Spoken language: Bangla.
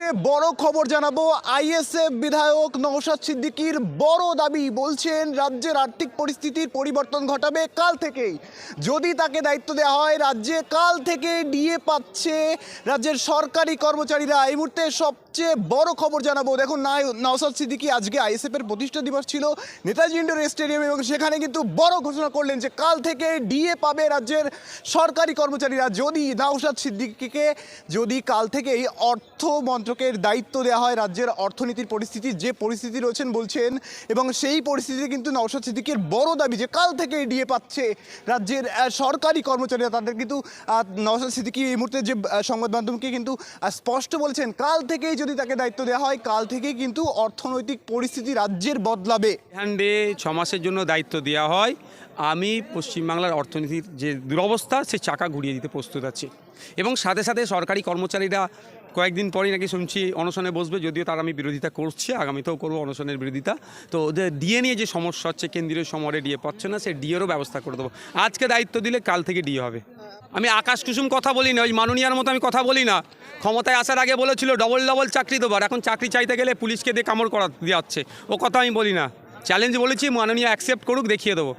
বড় খবর জানাব, আইএসএফ বিধায়ক নওশাদ সিদ্দিকির বড় দাবি বলছেন, রাজ্যের আর্থিক পরিস্থিতির পরিবর্তন ঘটাবে কাল থেকেই। যদি তাকে দায়িত্ব দেওয়া হয়, রাজ্যে কাল থেকে ডিএ পাচ্ছে রাজ্যের সরকারি কর্মচারীরা। এই মুহূর্তে সবচেয়ে বড় খবর জানাব। দেখুন নাই নওসাদ সিদ্দিকী আজকে আইএসএফ এর প্রতিষ্ঠা দিবস ছিল। নেতাজি ইন্ডোর স্টেডিয়াম এবং সেখানে কিন্তু বড় ঘোষণা করলেন যে কাল থেকে ডিএ পাবে রাজ্যের সরকারি কর্মচারীরা। যদি নওসাদ সিদ্দিকীকে, যদি কাল থেকে এই অর্থ মন্ত্রকের দায়িত্ব দেওয়া হয় রাজ্যের অর্থনীতির পরিস্থিতি, যে পরিস্থিতি রয়েছেন বলছেন, এবং সেই পরিস্থিতিতে কিন্তু নওসাদ সিদ্দিকের বড় দাবি যে কাল থেকে ডিএ পাচ্ছে রাজ্যের সরকারি কর্মচারীরা, তাদের কিন্তু নওসাদ সিদ্দিকী এই মুহূর্তে যে সংবাদ মাধ্যমকে কিন্তু স্পষ্ট বলছেন, কাল থেকেই তাকে দায়িত্ব দেওয়া হয়, কাল থেকেই কিন্তু অর্থনৈতিক পরিস্থিতি রাজ্যের বদলাবে। হ্যান্ডে ছ মাসের জন্য দায়িত্ব দেওয়া হয়। আমি পশ্চিমবাংলার অর্থনীতির যে দুরবস্থা, সে চাকা ঘুরিয়ে দিতে প্রস্তুত আছি। এবং সাথে সাথে সরকারি কর্মচারীরা কয়েকদিন পরেই নাকি শুনছি, অনশনে বসবে, যদিও তার আমি বিরোধিতা করছি, আগামীতেও করব অনশনের বিরোধিতা। তো ওদের ডিএ নিয়ে যে সমস্যা হচ্ছে, কেন্দ্রীয় সমরে ডিএ পাচ্ছে না, সে ডিএরও ব্যবস্থা করে দেবো। আজকে দায়িত্ব দিলে কাল থেকে ডিএ হবে। আমি আকাশ কুসুম কথা বলি না, ওই মাননীয়ার মতো আমি কথা বলি না। ক্ষমতায় আসার আগে বলেছিল ডবল ডবল চাকরি দেবার। এখন চাকরি চাইতে গেলে পুলিশকে দিয়ে কামড় করা দিয়ে যাচ্ছে ও কথা আমি বলি না। চ্যালেঞ্জ বলেছি, মাননীয় অ্যাকসেপ্ট করুক, দেখিয়ে দেবো।